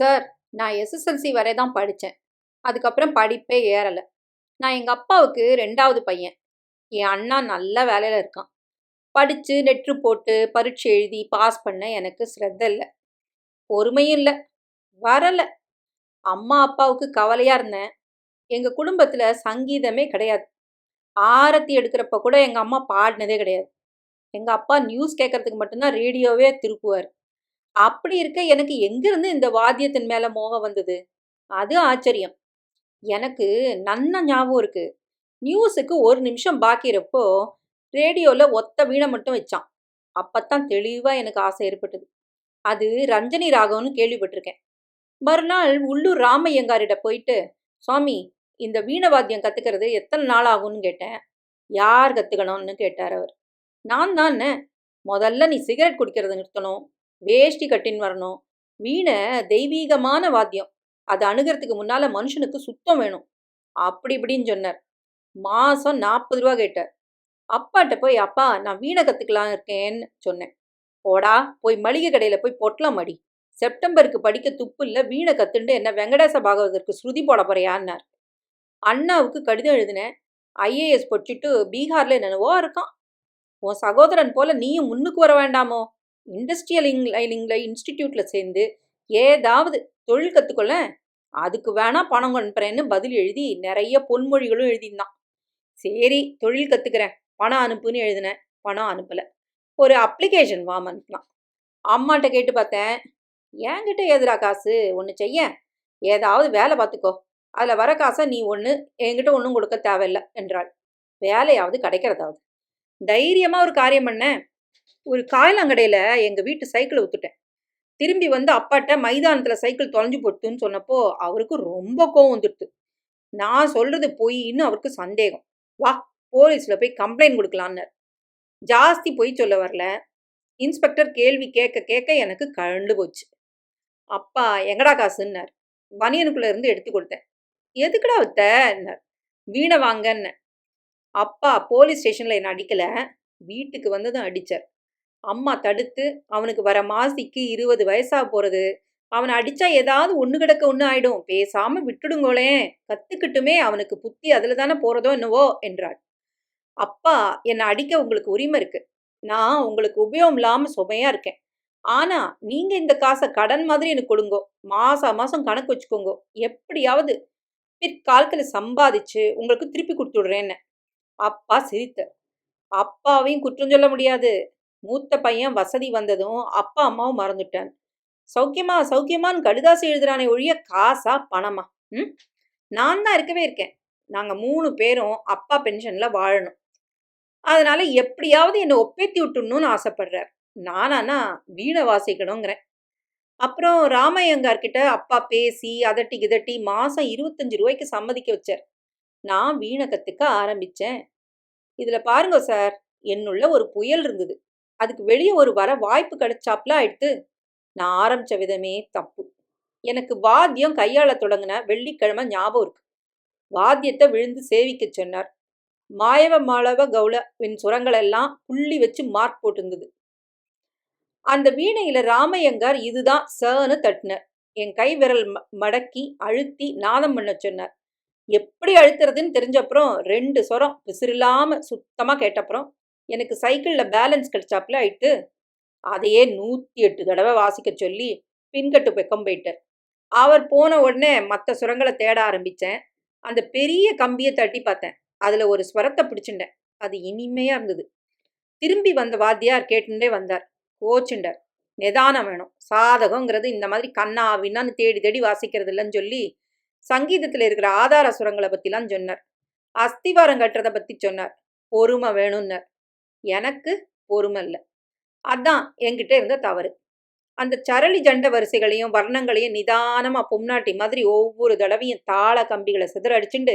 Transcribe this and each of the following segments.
Sir நான் SSLC வரை தான் படித்தேன் அதுக்கப்புறம் படிப்பே ஏறலை. நான் எங்கள் அப்பாவுக்கு ரெண்டாவது பையன். என் அண்ணா நல்ல வேலையில் இருக்கான். படித்து நெற்று போட்டு பரீட்சை எழுதி பாஸ் பண்ண எனக்கு ஸ்ரத்த இல்லை. பொறுமையும் இல்லை. வரலை. அம்மா அப்பாவுக்கு கவலையாக இருந்தேன். எங்கள் குடும்பத்தில் சங்கீதமே கிடையாது. ஆரத்தி எடுக்கிறப்ப கூட எங்கள் அம்மா பாடினதே கிடையாது. எங்கள் அப்பா நியூஸ் கேட்கறதுக்கு மட்டும்தான் ரேடியோவே திருப்புவார். அப்படி இருக்க எனக்கு எங்கிருந்து இந்த வாத்தியத்தின் மேலே மோகம் வந்தது? அது ஆச்சரியம். எனக்கு நன்ன ஞாபகம் இருக்கு. நியூஸுக்கு ஒரு நிமிஷம் பாக்கிறப்போ ரேடியோவில் ஒத்த வீணை மட்டும் வச்சான். அப்பத்தான் தெளிவாக எனக்கு ஆசை ஏற்பட்டது. அது ரஞ்சனி ராகவன்னு கேள்விப்பட்டிருக்கேன். மறுநாள் உள்ளூர் ராமையங்காரிட போயிட்டு சுவாமி இந்த வீண வாத்தியம் கற்றுக்கிறது எத்தனை நாள் ஆகும்னு கேட்டேன். யார் கற்றுக்கணும்னு கேட்டார் அவர். நான் தானே. முதல்ல நீ சிகரெட் குடிக்கிறத நிறுத்தணும். வேஷ்டி கட்டின்னு வரணும். வீணை தெய்வீகமான வாத்தியம். அதை அணுகிறதுக்கு முன்னால் மனுஷனுக்கு சுத்தம் வேணும். அப்படி இப்படின்னு சொன்னார். மாதம் நாற்பது ரூபா கேட்டார். அப்பாட்ட போய் அப்பா நான் வீணை கற்றுக்கலாம் இருக்கேன்னு சொன்னேன். போடா போய் மளிகை கடையில் போய் பொட்டலாம் மடி செப்டம்பருக்கு படிக்க துப்பு இல்லை வீணை கத்துண்டு என்ன வெங்கடேச பாகவதற்கு ஸ்ருதி போட போறியான்னார். அண்ணாவுக்கு கடிதம் எழுதினேன். ஐஏஎஸ் படிச்சுட்டு பீகார்ல என்னென்னவோ இருக்கான். உன் சகோதரன் போல நீயும் முன்னுக்கு வர வேண்டாமோ? இண்டஸ்ட்ரியல் லைனிங்ல இன்ஸ்டிடியூட்டில் சேர்ந்து ஏதாவது தொழில் கற்றுக்கொள்ள அதுக்கு வேணா பணம் அனுப்புறேன்னு பதில் எழுதி நிறைய பொன்மொழிகளும் எழுதியிருந்தான். சரி தொழில் கற்றுக்கிறேன் பணம் அனுப்புன்னு எழுதினேன். பணம் அனுப்பலை. ஒரு அப்ளிகேஷன் வாம் அனுப்பினான். அம்மாட்ட கேட்டு பார்த்தேன். என்கிட்ட எதுரா காசு? ஒன்று செய்ய? ஏதாவது வேலை பார்த்துக்கோ அதில் வர காசை நீ ஒன்று என்கிட்ட ஒன்றும் கொடுக்க தேவையில்லை என்றாள். வேலையாவது கிடைக்கிறதாவது. தைரியமாக ஒரு காரியம் பண்ணேன் ஒரு காயலாங்கடையில் எங்கள் வீட்டு சைக்கிளை வித்துட்டேன் திரும்பி வந்து அப்பாட்ட மைதானத்தில் சைக்கிள் தொலைஞ்சு போட்டுன்னு சொன்னப்போ அவருக்கு ரொம்ப கோவம் வந்துடுது நான் சொல்கிறது பொய்ன்னு அவருக்கு சந்தேகம். வா போலீஸில் போய் கம்ப்ளைண்ட் கொடுக்கலான்னார் ஜாஸ்தி பொய் சொல்ல வரல. இன்ஸ்பெக்டர் கேள்வி கேட்க கேட்க எனக்கு கழண்டு போச்சு. அப்பா எங்கடா காசுன்னார்? பனியனுக்குள்ளே இருந்து எடுத்து கொடுத்தேன். எதுக்குடா வித்தன்னார் வீணை வாங்கன்னு. அப்பா போலீஸ் ஸ்டேஷனில் என்னை அடிக்கலை. வீட்டுக்கு வந்ததும் அடித்தார் அம்மா தடுத்து அவனுக்கு வர மாசிக்கு இருபது வயசா போறது. அவனை அடிச்சா ஏதாவது ஒன்று கிடக்க ஒன்று ஆயிடும். பேசாம விட்டுடுங்களேன் கத்துக்கிட்டுமே அவனுக்கு புத்தி அதுல தானே போறதோ என்னவோ என்றாள். அப்பா என்னை அடிக்க உங்களுக்கு உரிமை இருக்கு. நான் உங்களுக்கு உபயோகம் இல்லாம சுமையா இருக்கேன். ஆனா நீங்க இந்த காசை கடன் மாதிரி எனக்கு கொடுங்கோ. மாசா மாசம் கணக்கு வச்சுக்கோங்க. எப்படியாவது பிற்காலத்துல சம்பாதிச்சு உங்களுக்கு திருப்பி கொடுத்துடுறேன்னு. அப்பா சிரித்த அப்பாவையும் குற்றம் சொல்ல முடியாது. மூத்த பையன் வசதி வந்ததும் அப்பா அம்மாவும் மறந்துட்டான் சௌக்கியமா சௌக்கியமான்னு கடுதாசி எழுதுறானே ஒழிய காசா பணமா? ம்? நான் தான் இருக்கவே இருக்கேன். நாங்கள் மூணு பேரும் அப்பா பென்ஷனில் வாழணும். அதனால எப்படியாவது என்னை ஒப்பேத்தி விட்டுணும்னு ஆசைப்படுறார். நானானா வீணை வாசிக்கணுங்கிறேன் அப்புறம் ராமையங்கார்கிட்ட அப்பா பேசி அதட்டி கிதட்டி மாதம் இருபத்தஞ்சு ரூபாய்க்கு சம்மதிக்க வச்சார். நான் வீணை கற்றுக்க ஆரம்பித்தேன் இதில் பாருங்க சார் என்னுள்ள ஒரு புயல் இருந்தது. அதுக்கு வெளியே ஒரு வர வாய்ப்பு கிடைச்சாப்ல ஆயிடுத்து நான் ஆரம்பிச்ச விதமே தப்பு. எனக்கு வாத்தியம் கையாள தொடங்கின வெள்ளிக்கிழமை ஞாபகம் இருக்கு. வாத்தியத்தை விழுந்து சேவிக்க சொன்னார். மாயவ மாளவ கௌளவின் சுரங்கள் எல்லாம் புள்ளி வச்சு மார்க் போட்டிருந்தது. அந்த வீணையில ராமையங்கார் இதுதான் சன்னு தட்டினார். என் கை விரல் ம- மடக்கி அழுத்தி நாதம் பண்ண சொன்னார். எப்படி அழுத்துறதுன்னு தெரிஞ்சப்புறம் ரெண்டு சொரம் விசிறில்லாம சுத்தமா கேட்டப்புறம் எனக்கு சைக்கிளில் பேலன்ஸ் கிடைச்சாப்புல ஆயிட்டு அதையே நூற்றி எட்டு தடவை வாசிக்க சொல்லி பின்கட்டு பக்கம் போயிட்டார். அவர் போன உடனே மற்ற சுரங்களை தேட ஆரம்பித்தேன் அந்த பெரிய கம்பியை தட்டி பார்த்தேன். அதில் ஒரு ஸ்வரத்தை பிடிச்சிட்டேன். அது இனிமையாக இருந்தது. திரும்பி வந்த வாத்தியார் கேட்டுட்டே வந்தார். கோச்சுண்டார் நிதானம் வேணும். சாதகங்கிறது இந்த மாதிரி கண்ணா விண்ணான்னு தேடி தேடி வாசிக்கிறது இல்லைன்னு சொல்லி சங்கீதத்தில் இருக்கிற ஆதார சுரங்களை பற்றிலாம் சொன்னார். அஸ்திவாரம் கட்டுறதை பற்றி சொன்னார். பொறுமை வேணும்னார். எனக்கு பொறுமை இல்லை அதான் என்கிட்ட இருந்த தவறு. அந்த சரளி ஜண்ட வரிசைகளையும் வர்ணங்களையும் நிதானமா பொம்னாட்டி மாதிரி ஒவ்வொரு தடவையும் தாள கம்பிகளை சிதறடிச்சுண்டு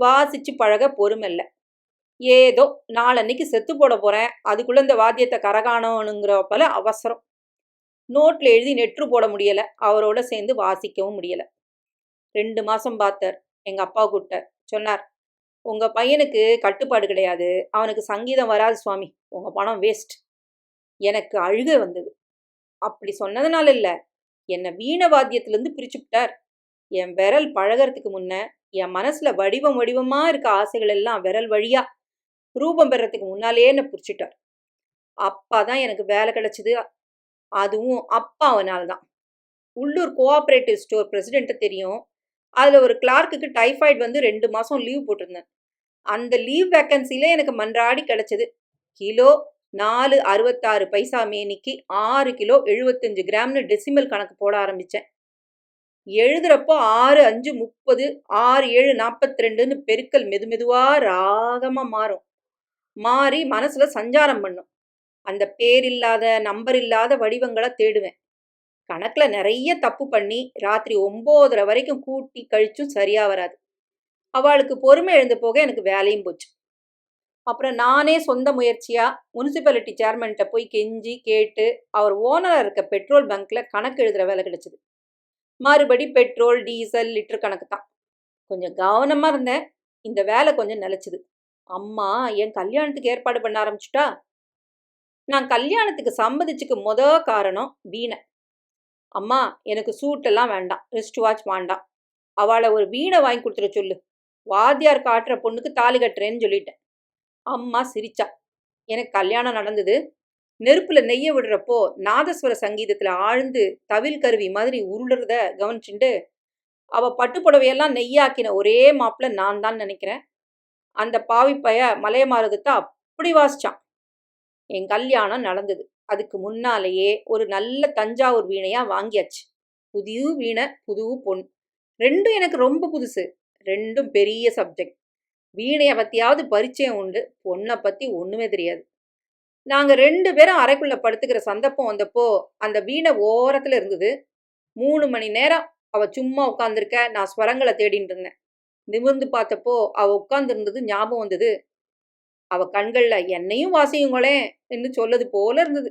வாசிச்சு பழக பொறுமை இல்லை ஏதோ நாளன்னைக்கு செத்து போட போறேன் அதுக்குள்ள இந்த வாத்தியத்தை கரகாணணுங்கிற போல அவசரம். நோட்ல எழுதி நெற்று போட முடியல அவரோட சேர்ந்து வாசிக்கவும் முடியல. ரெண்டு மாசம் பார்த்தார் எங்க அப்பா கூட்ட சொன்னார் உங்க பையனுக்கு கட்டுப்பாடு கிடையாது. அவனுக்கு சங்கீதம் வராது சுவாமி. உங்க பணம் வேஸ்ட் எனக்கு அழுகை வந்தது. அப்படி சொன்னதுனால இல்லை. என்னை வீண வாத்தியத்திலேருந்து பிரிச்சுவிட்டார் என் விரல் பழகிறதுக்கு முன்ன என் மனசுல வடிவம் வடிவமா இருக்க ஆசைகள் எல்லாம் விரல் வழியா ரூபம் பெறத்துக்கு முன்னாலே என்னை பிடிச்சிட்டார். அப்பா தான் எனக்கு வேலை கிடச்சிது. அதுவும் அப்பாவனால தான். உள்ளூர் கோஆப்ரேட்டிவ் ஸ்டோர் பிரசிடென்ட்டை தெரியும். அதில் ஒரு கிளார்க்குக்கு டைஃபாய்டு வந்து ரெண்டு மாதம் லீவ் போட்டிருந்தேன். அந்த லீவ் வேக்கன்சியில் எனக்கு மன்றாடி கிடச்சிது. கிலோ நாலு அறுபத்தாறு பைசா மேனிக்கு ஆறு கிலோ எழுபத்தஞ்சு கிராம்னு டெசிமல் கணக்கு போட ஆரம்பித்தேன் எழுதுறப்போ ஆறு அஞ்சு முப்பது ஆறு ஏழு நாற்பத்தி ரெண்டுன்னு பெருக்கல் மெது மெதுவாக ராகமாக மாறும். மாறி மனசில் சஞ்சாரம் பண்ணும். அந்த பேர் இல்லாத நம்பர் இல்லாத வடிவங்களை தேடுவேன். கணக்கில் நிறைய தப்பு பண்ணி ராத்திரி ஒம்போதரை வரைக்கும் கூட்டி கழிச்சும் சரியாக வராது. அவளுக்கு பொறுமை எழுந்து போக எனக்கு வேலையும் போச்சு. அப்புறம் நானே சொந்த முயற்சியாக முனிசிபாலிட்டி சேர்மன்கிட்ட போய் கெஞ்சி கேட்டு அவர் ஓனராக இருக்க பெட்ரோல் பங்க்கில் கணக்கு எழுதுகிற வேலை கிடைச்சிது. மறுபடி பெட்ரோல் டீசல் லிட்டர் கணக்கு தான். கொஞ்சம் கவனமாக இருந்தேன். இந்த வேலை கொஞ்சம் நிலச்சிது. அம்மா என் கல்யாணத்துக்கு ஏற்பாடு பண்ண ஆரம்பிச்சுட்டா? நான் கல்யாணத்துக்கு சம்மதிச்சுக்கு முத காரணம் வீணை. அம்மா எனக்கு சூட்டெல்லாம் வேண்டாம். ரிஸ்ட் வாட்ச் வேண்டாம் அவளை ஒரு வீணை வாங்கி கொடுத்துட சொல்லு. வாத்தியார் காட்டுற பொண்ணுக்கு தாலி கட்டுறேன்னு சொல்லிட்டேன். அம்மா சிரிச்சா. எனக்கு கல்யாணம் நடந்தது. நெருப்புல நெய்ய விடுறப்போ நாதஸ்வர சங்கீதத்துல ஆழ்ந்து தவில் கருவி மாதிரி உருளுறத கவனிச்சுண்டு அவ பட்டுப்புடவையெல்லாம் நெய்யாக்கின ஒரே மாப்பிள்ள நான் தான் நினைக்கிறேன். அந்த பாவிப்பைய மலையமாரதத்தை அப்படி வாசிச்சான். என் கல்யாணம் நடந்தது. அதுக்கு முன்னாலேயே ஒரு நல்ல தஞ்சாவூர் வீணையா வாங்கியாச்சு. புதிய வீணை புது பொன். ரெண்டும் எனக்கு ரொம்ப புதுசு. ரெண்டும் பெரிய சப்ஜெக்ட். வீணையை பற்றியாவது பரிச்சயம் உண்டு. பொண்ணை பற்றி ஒன்றுமே தெரியாது. நாங்கள் ரெண்டு பேரும் அறைக்குள்ளே படுத்துக்கிற சந்தர்ப்பம் வந்தப்போ அந்த வீணை ஓரத்தில் இருந்தது. மூணு மணி நேரம் அவள் சும்மா உட்காந்துருக்க நான் ஸ்வரங்களை தேடிட்டு இருந்தேன். நிமிர்ந்து பார்த்தப்போ அவள் உட்காந்துருந்தது ஞாபகம் வந்தது அவ கண்களில் என்னையும் வாசியுங்களே என்று சொல்லது போல இருந்தது.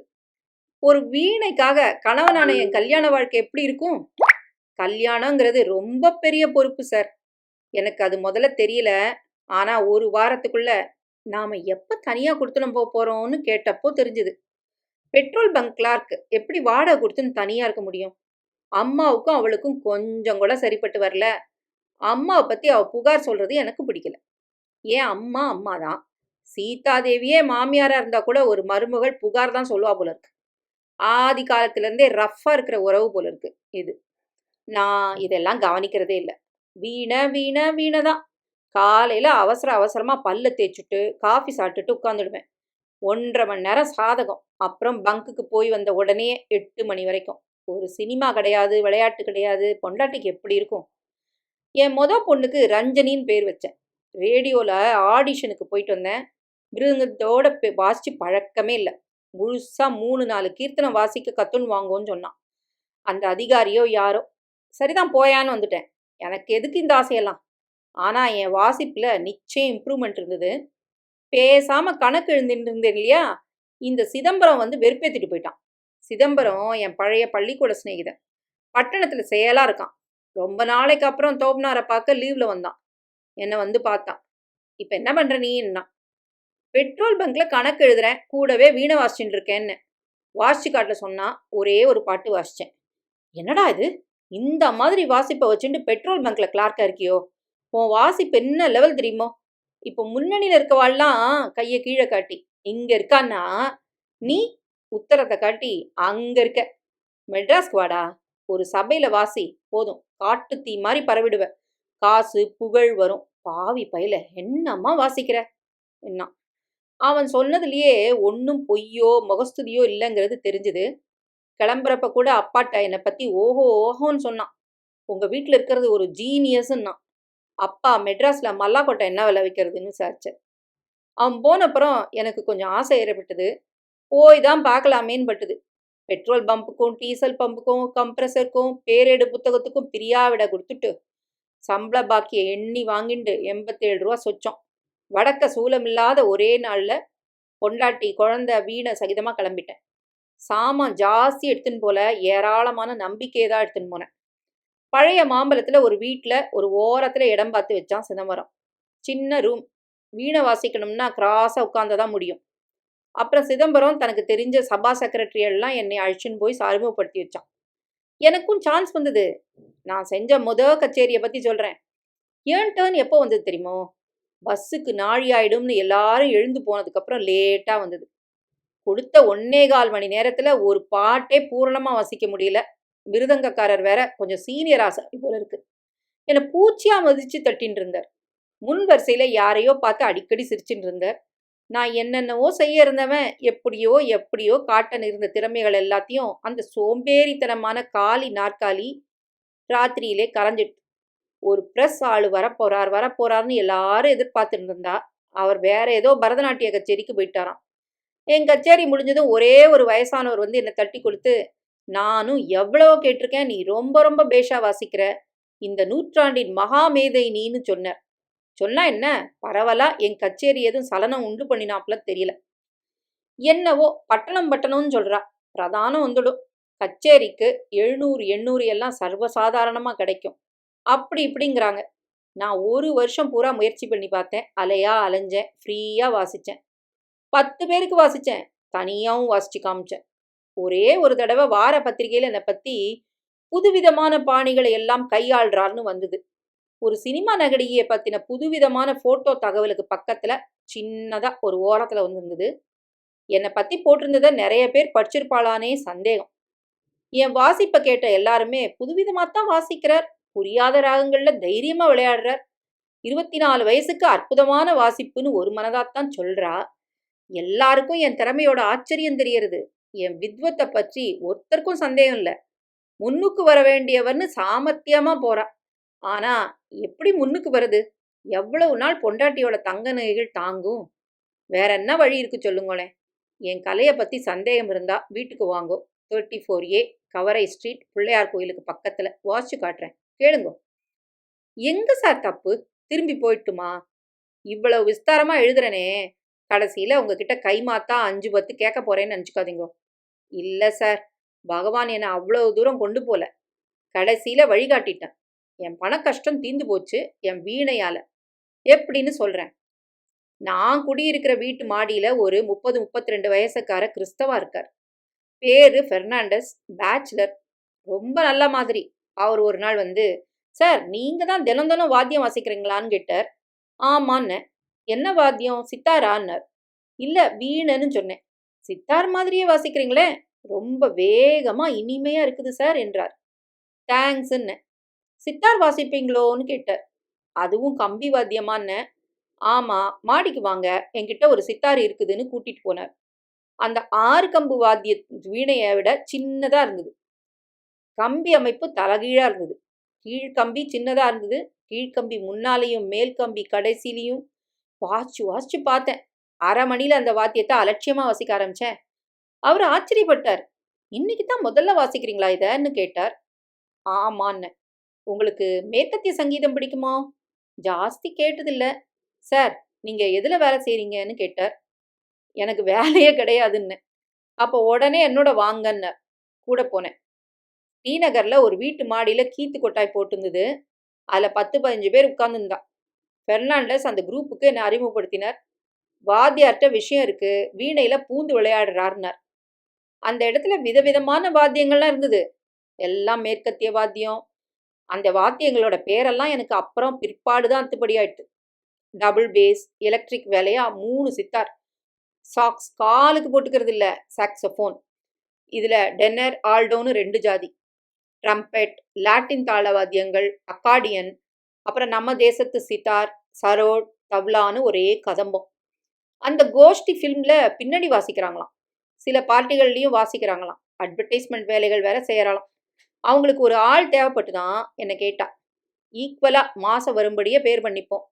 ஒரு வீணைக்காக கணவனான என் கல்யாண வாழ்க்கை எப்படி இருக்கும்? கல்யாணங்கிறது ரொம்ப பெரிய பொறுப்பு சார். எனக்கு அது முதல்ல தெரியல. ஆனா ஒரு வாரத்துக்குள்ள நாம எப்ப தனியா கொடுத்துனம் போக போறோம்னு கேட்டப்போ தெரிஞ்சுது. பெட்ரோல் பங்க் கிளார்க் எப்படி வாடகை கொடுத்துன்னு தனியா இருக்க முடியும்? அம்மாவுக்கும் அவளுக்கும் கொஞ்சம் கூட சரிப்பட்டு வரல. அம்மாவை பத்தி அவ புகார் சொல்றது எனக்கு பிடிக்கல. ஏன் அம்மா அம்மா தான் சீதாதேவியே மாமியாரா இருந்தா கூட ஒரு மருமகள் புகார் தான் சொல்லுவா போல இருக்கு. ஆதி காலத்திலேருந்தே ரஃப்பாக இருக்கிற உறவு போல இருக்கு இது. நான் இதெல்லாம் கவனிக்கிறதே இல்லை. வீண வீண வீணை தான். காலையில் அவசர அவசரமாக பல்ல தேய்ச்சிட்டு காஃபி சாப்பிட்டுட்டு உட்காந்துடுவேன் ஒன்றரை மணி நேரம் சாதகம். அப்புறம் பங்குக்கு போய் வந்த உடனே எட்டு மணி வரைக்கும். ஒரு சினிமா கிடையாது விளையாட்டு கிடையாது. பொண்டாட்டிக்கு எப்படி இருக்கும்? என் மொத பொண்ணுக்கு ரஞ்சனின்னு பேர் வச்சேன். ரேடியோவில் ஆடிஷனுக்கு போயிட்டு வந்தேன். மிருகத்தோட வாசித்து பழக்கமே இல்லை. முழுசாக மூணு நாலு கீர்த்தனை வாசிக்க கத்துன்னு வாங்குவோன்னு சொன்னான். அந்த அதிகாரியோ யாரோ சரிதான் போயான்னு வந்துட்டேன். எனக்கு எதுக்கு இந்த ஆசையெல்லாம்? ஆனால் என் வாசிப்பில் நிச்சயம் இம்ப்ரூவ்மெண்ட் இருந்தது. பேசாமல் கணக்கு எழுந்துட்டு இருந்தேன் இல்லையா? இந்த சிதம்பரம் வந்து வெறுப்பேற்றிட்டு போயிட்டான். சிதம்பரம் என் பழைய பள்ளிக்கூட சிநேகிதன். பட்டணத்தில் செயலாக இருக்கான். ரொம்ப நாளைக்கு அப்புறம் தோப்னாரை பார்க்க லீவில் வந்தான். என்னை வந்து பார்த்தான். இப்போ என்ன பண்ணுற நீன்னா பெட்ரோல் பங்க்கில் கணக்கு எழுதுறேன். கூடவே வீணை வாசிச்சுட்டு இருக்கேன்னு. வாசிச்சு காட்ட சொன்னால் ஒரே ஒரு பாட்டு வாசிச்சேன். என்னடா இது? இந்த மாதிரி வாசிப்பை வச்சுட்டு பெட்ரோல் பங்க்ல கிளார்க்கா இருக்கியோ? உன் வாசிப்பு என்ன லெவல் தெரியுமோ? இப்போ முன்னணியில் இருக்கவாள்லாம் கையை கீழே காட்டி இங்க இருக்கான்னா நீ உத்தரத்தை காட்டி அங்க இருக்க. மெட்ராஸ்க்கு வாடா. ஒரு சபையில வாசி போதும். காட்டு தீ மாதிரி பரவிடுவ. காசு புகழ் வரும். பாவி பையில என்னம்மா வாசிக்கிற? என்ன அவன் சொன்னதுலயே ஒன்றும் பொய்யோ முகஸ்துதியோ இல்லைங்கிறது தெரிஞ்சுது. கிளம்புறப்ப கூட அப்பாட்ட என்னை பற்றி ஓஹோ ஓஹோன்னு சொன்னான். உங்கள் வீட்டில் இருக்கிறது ஒரு ஜீனியஸ்ன்னா அப்பா மெட்ராஸில் மல்லாக்கொட்டை என்ன விலை வைக்கிறதுன்னு விசாரிச்சேன் அவன் போனப்புறம் எனக்கு கொஞ்சம் ஆசை ஏறப்பட்டது போய் தான் பார்க்கலாமேன்னு பட்டுது. பெட்ரோல் பம்புக்கும் டீசல் பம்புக்கும் கம்ப்ரஸருக்கும் பேரேடு புத்தகத்துக்கும் பிரியாவிட கொடுத்துட்டு சம்பள பாக்கியை எண்ணி வாங்கிண்டு எண்பத்தேழு ரூபா சொச்சோம். வடக்க சூலமில்லாத ஒரே நாளில் பொண்டாட்டி குழந்த வீணை சகிதமாக கிளம்பிட்டேன். சாமான் ஜாஸ்தி எடுத்துன்னு போல ஏராளமான நம்பிக்கையை தான் எடுத்துன்னு போனேன். பழைய மாம்பழத்தில் ஒரு வீட்டில் ஒரு ஓரத்தில் இடம் பார்த்து வச்சான் சிதம்பரம். சின்ன ரூம் வீணை வாசிக்கணும்னா கிராஸாக உட்காந்து தான் முடியும். அப்புறம் சிதம்பரம் தனக்கு தெரிஞ்ச சபா செக்ரட்டரியெல்லாம் என்னை அழிச்சுன்னு போய் அறிமுகப்படுத்தி வச்சான். எனக்கும் சான்ஸ் வந்தது. நான் செஞ்ச முத கச்சேரியை பற்றி சொல்கிறேன் ஏன் டேர்ன் எப்போ வந்தது தெரியுமோ? பஸ்ஸுக்கு நாழி ஆயிடும்னு எல்லாரும் எழுந்து போனதுக்கப்புறம் லேட்டாக வந்தது. கொடுத்த ஒன்னே கால் மணி நேரத்தில் ஒரு பாட்டே பூரணமாக வசிக்க முடியல. மிருதங்கக்காரர் வேற கொஞ்சம் சீனியர் ஆசாமி போல இருக்கு. என்னை பூச்சியா மதிச்சு தட்டின்னு இருந்தார். முன் வரிசையில் யாரையோ பார்த்து அடிக்கடி சிரிச்சுட்டு இருந்தார். நான் என்னென்னவோ செய்ய இருந்தவன் எப்படியோ எப்படியோ காட்டன் இருந்த திறமைகள் எல்லாத்தையும் அந்த சோம்பேறித்தனமான காலி நாற்காலி ராத்திரியிலே கரைஞ்சிட்டு ஒரு ப்ரெஸ் ஆளு வரப்போறார் வரப்போறார்னு எல்லாரும் எதிர்பார்த்துட்டு இருந்தா அவர் வேற ஏதோ பரதநாட்டிய கச்சேரிக்கு போயிட்டாராம். என் கச்சேரி முடிஞ்சதும் ஒரே ஒரு வயசானவர் வந்து என்னை தட்டி கொடுத்து நானும் எவ்வளவோ கேட்டிருக்கேன் நீ ரொம்ப ரொம்ப பேஷா வாசிக்கிற இந்த நூற்றாண்டின் மகாமேதை நீன்னு சொன்னார் சொன்னா என்ன? பரவலா என் கச்சேரி எதுவும் சலனம் உண்டு பண்ணினாப்புல தெரியல. என்னவோ பட்டணம் பட்டணம்னு சொல்றா. பிரதானம் வந்துடும். கச்சேரிக்கு எழுநூறு எண்ணூறு எல்லாம் சர்வசாதாரணமா கிடைக்கும். அப்படி இப்படிங்கிறாங்க. நான் ஒரு வருஷம் பூரா முயற்சி பண்ணி பார்த்தேன். அலையா அலைஞ்சேன். ஃப்ரீயா வாசித்தேன் பத்து பேருக்கு வாசித்தேன் தனியாகவும் வாசிச்சு காமிச்சேன். ஒரே ஒரு தடவை வார பத்திரிகையில் என்னை பத்தி புதுவிதமான பாணிகளை எல்லாம் கையாள்றார்னு வந்தது. ஒரு சினிமா நகடியை பத்தின புதுவிதமான போட்டோ தகவலுக்கு பக்கத்துல சின்னதா ஒரு ஓரத்துல வந்திருந்தது. என்னை பத்தி போட்டிருந்ததை நிறைய பேர் படிச்சிருப்பாளானே சந்தேகம். என் வாசிப்பை கேட்ட எல்லாருமே புதுவிதமாக தான் வாசிக்கிறார். புரியாத ராகங்கள்ல தைரியமா விளையாடுறார். இருபத்தி நாலு வயசுக்கு அற்புதமான வாசிப்புன்னு ஒரு மனதாத்தான் சொல்றா. எல்லாருக்கும் என் திறமையோட ஆச்சரியம் தெரியறது என் வித்வத்தை பற்றி ஒருத்தருக்கும் சந்தேகம் இல்லை. முன்னுக்கு வர வேண்டியவர்னு சாமர்த்தியமா போறா. ஆனா எப்படி முன்னுக்கு வருது? எவ்வளவு நாள் பொண்டாட்டியோட தங்க நகைகள் தாங்கும்? வேற என்ன வழி இருக்கு சொல்லுங்களேன்? என் கலையை பத்தி சந்தேகம் இருந்தா வீட்டுக்கு வாங்கோ. தேர்ட்டி ஃபோர் ஏ கவரை ஸ்ட்ரீட் பிள்ளையார் கோயிலுக்கு பக்கத்துல. வாசிச்சு காட்டுறேன். கேளுங்க. எங்க சார் தப்பு? திரும்பி போயிட்டுமா? இவ்வளவு விஸ்தாரமா எழுதுறனே. கடைசியில உங்ககிட்ட கைமாத்தா அஞ்சு பத்து கேட்க போறேன்னு நினச்சிக்காதீங்க. இல்லை சார் பகவான் என்னை அவ்வளவு தூரம் கொண்டு போல. கடைசியில வழிகாட்டிட்டேன். என் பண கஷ்டம் தீந்து போச்சு என் வீணையால. எப்படின்னு சொல்றேன். நான் குடியிருக்கிற வீட்டு மாடியில ஒரு முப்பது முப்பத்தி ரெண்டு வயசுக்கார கிறிஸ்தவா இருக்கார். பேரு பெர்னாண்டஸ் பேச்சுலர். ரொம்ப நல்ல மாதிரி. அவர் ஒரு நாள் வந்து சார் நீங்கள் தான் தினம் தினம் வாத்தியம் வாசிக்கிறீங்களான்னு கேட்டார். ஆமான்னு. என்ன வாத்தியம்? சித்தாரான்னார். இல்லை வீணன்னு சொன்னேன். சித்தார் மாதிரியே வாசிக்கிறீங்களே. ரொம்ப வேகமா இனிமையாக இருக்குது சார் என்றார். தேங்க்ஸ்ன்னு. சித்தார் வாசிப்பீங்களோன்னு கேட்டார். அதுவும் கம்பி வாத்தியமான்னு. ஆமாம் மாடிக்கு வாங்க. என்கிட்ட ஒரு சித்தார் இருக்குதுன்னு கூட்டிட்டு போனார். அந்த ஆறு கம்பு வாத்திய வீணையை விட சின்னதாக இருந்தது. கம்பி அமைப்பு தலகீழா இருந்தது. கீழ்கம்பி சின்னதா இருந்தது. கீழ்கம்பி முன்னாலேயும் மேல் கம்பி கடைசிலையும் வாசிச்சு வாசிச்சு பார்த்தேன். அரை மணியில் அந்த வாத்தியத்தை அலட்சியமா வாசிக்க ஆரம்பிச்சேன். அவர் ஆச்சரியப்பட்டார். இன்னைக்கு தான் முதல்ல வாசிக்கிறீங்களா இதன்னு கேட்டார். ஆமான்னு. உங்களுக்கு மேற்கத்திய சங்கீதம் பிடிக்குமா? ஜாஸ்தி கேட்டதில்ல. சார் நீங்க எதுல வேலை செய்றீங்கன்னு கேட்டார். எனக்கு வேலையே கிடையாதுன்னு. அப்போ உடனே என்னோட வாங்கன்னு கூட போனேன். டிநகரில் ஒரு வீட்டு மாடியில் கீத்து கொட்டாய் போட்டிருந்தது. அதில் பத்து பதினஞ்சு பேர் உட்கார்ந்துருந்தா. பெர்னாண்டஸ் அந்த குரூப்புக்கு என்னை அறிமுகப்படுத்தினார். வாத்தியார்கிட்ட விஷயம் இருக்குது வீணையில் பூந்து விளையாடுறாருனார் அந்த இடத்துல விதவிதமான வாத்தியங்கள்லாம் இருந்தது. எல்லாம் மேற்கத்திய வாத்தியம். அந்த வாத்தியங்களோட பேரெல்லாம் எனக்கு அப்புறம் பிற்பாடு தான் அத்துப்படி ஆயிட்டு டபுள் பேஸ் எலக்ட்ரிக் வேலையா மூணு சித்தார். சாக்ஸ் காலுக்கு போட்டுக்கிறது இல்லை சாக்ஸோஃபோன். இதில் டென்னர் ஆல்டோன்னு ரெண்டு ஜாதி. ட்ரம்பெட் லாட்டின் தாளவாத்தியங்கள் அக்காடியன் அப்புறம் நம்ம தேசத்து சித்தார் சரோட் தவ்லான்னு ஒரே கதம்பம். அந்த கோஷ்டி ஃபிலிமில் பின்னணி வாசிக்கிறாங்களாம். சில பார்ட்டிகள்லையும் வாசிக்கிறாங்களாம். அட்வர்டைஸ்மெண்ட் வேலைகள் வேற செய்கிறாங்களாம் அவங்களுக்கு ஒரு ஆள் தேவைப்பட்டு தான் என்னை கேட்டா. ஈக்குவலாக மாதம் வரும்படியே பேர் பண்ணிப்போம்.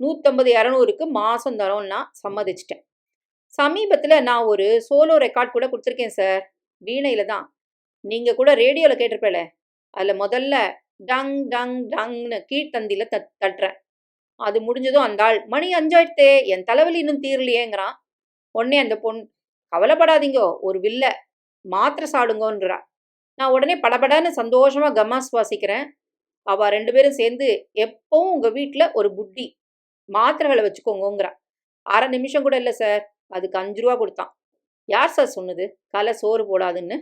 நூற்றம்பது இரநூறுக்கு மாதம் தரோன்னா சம்மதிச்சிட்டேன். சமீபத்தில் நான் ஒரு சோலோ ரெக்கார்ட் கூட கொடுத்துருக்கேன் சார் வீணையில் தான். நீங்கள் கூட ரேடியோவில் கேட்டிருப்பேல அதில் முதல்ல டங் டங் டங்னு கீழ்த்தந்தியில் தட் தட்டுறேன். அது முடிஞ்சதும் அந்த ஆள் மணி அஞ்சாயிடுத்தே என் தலைவலி இன்னும் தீரலையேங்கிறான். உடனே அந்த பொண் கவலைப்படாதீங்கோ ஒரு வில்ல மாத்திரை சாடுங்கோன்றா நான் உடனே படபடன்னு சந்தோஷமாக கம்மா சுவாசிக்கிறேன் அவள் ரெண்டு பேரும் சேர்ந்து எப்பவும் உங்கள் வீட்டில் ஒரு புட்டி மாத்திரைகளை வச்சுக்கோங்கங்கிறா அரை நிமிஷம் கூட இல்லை சார் அதுக்கு அஞ்சு ரூபா கொடுத்தான். யார் சார் சொன்னது? கலை சோறு போடாதுன்னு.